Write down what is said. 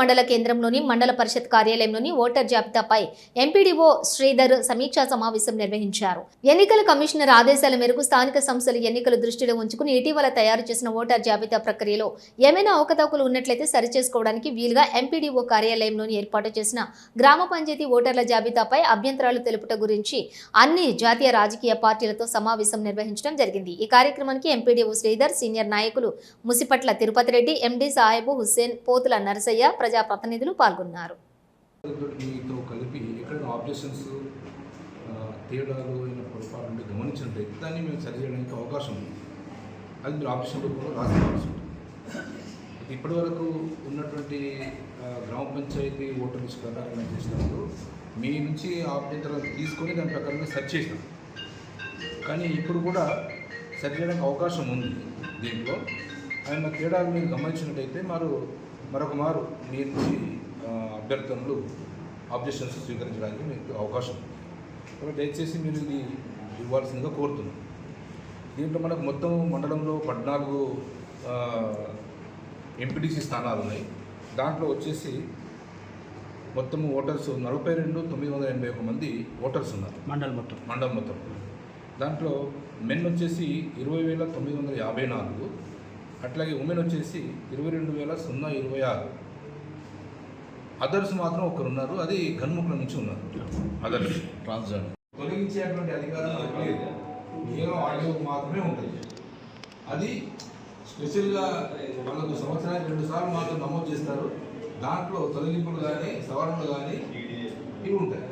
మండల కేంద్రంలోని మండల పరిషత్ కార్యాలయంలోని ఓటర్ జాబితాపై ఎంపీడీఓ శ్రీధర్ సమీక్షా సమావేశం నిర్వహించారు. ఎన్నికల కమిషనర్ ఆదేశాల మేరకు స్థానిక సంస్థలు ఎన్నికలు దృష్టిలో ఉంచుకుని ఇటీవల తయారు చేసిన ఓటర్ జాబితా ప్రక్రియలో ఏమైనా అవకతవకలు ఉన్నట్లయితే సరిచేసుకోవడానికి వీలుగా ఎంపీడీఓ కార్యాలయంలోని ఏర్పాటు చేసిన గ్రామ పంచాయతీ ఓటర్ల జాబితాపై అభ్యంతరాలు తెలుపుట గురించి అన్ని జాతీయ రాజకీయ పార్టీలతో సమావేశం నిర్వహించడం జరిగింది. ఈ కార్యక్రమానికి ఎంపీడీఓ శ్రీధర్ సీనియర్ నాయకులు ముసిపట్ల తిరుపతి రెడ్డి ఎండీ సాహెబు హుస్సేన్ పోతుల నరసయ్య ప్రజాప్రతినిధులు పాల్గొన్నారు. మీతో కలిపి ఎక్కడ ఆబ్జెక్షన్స్ తేడాలు అయిన పొరపాటు ఉంటే గమనించినట్లయితే దాన్ని మేము సరి చేయడానికి అవకాశం ఉంది. అది మీరు ఆబ్జెక్షన్లో కూడా రాసుకోవాల్సి ఉంటుంది ఇప్పటి ఉన్నటువంటి గ్రామ పంచాయతీ ఓటర్ లిస్ట్ ప్రకారం చేసినప్పుడు మీ నుంచి అభ్యంతరాలు తీసుకొని దాని ప్రకారంగా సెర్చ్ చేసినాం. కానీ ఇప్పుడు కూడా సెర్చ్ చేయడానికి అవకాశం ఉంది దీంట్లో. ఆయన తేడాలు మీరు గమనించినట్టయితే మారు మరొక మారు మీ నుంచి అభ్యర్థనలు ఆబ్జెక్షన్స్ స్వీకరించడానికి మీకు అవకాశం ఉంది. కాబట్టి దయచేసి మీరు ఇది ఇవ్వాల్సిందిగా కోరుతున్నాం. దీంట్లో మనకు మొత్తం మండలంలో పద్నాలుగు ఎంపీటీసీ స్థానాలు ఉన్నాయి. దాంట్లో వచ్చేసి మొత్తం ఓటర్స్ నలభై రెండు తొమ్మిది వందల ఎనభై ఒక మంది ఓటర్స్ ఉన్నారు. మండల్ మొత్తం. మండలం మొత్తం. దాంట్లో మెన్ వచ్చేసి ఇరవై వేల తొమ్మిది వందల యాభై నాలుగు అట్లాగే ఉమెన్ వచ్చేసి ఇరవై రెండు వేల సున్నా ఇరవై ఆరు. అదర్స్ మాత్రం ఒకరు ఉన్నారు అది గన్ముఖుల నుంచి ఉన్నారు. అదర్స్ ట్రాన్స్జెండర్ తొలగించేటువంటి అధికారం లేదు. కేవలం ఆడియో మాత్రమే ఉంటుంది. అది స్పెషల్గా వాళ్ళకు సంవత్సరానికి రెండు సార్లు మాత్రం నమోదు చేస్తారు. దాంట్లో తొలగింపులు కానీ సవరణలు కానీ ఇవి ఉంటాయి.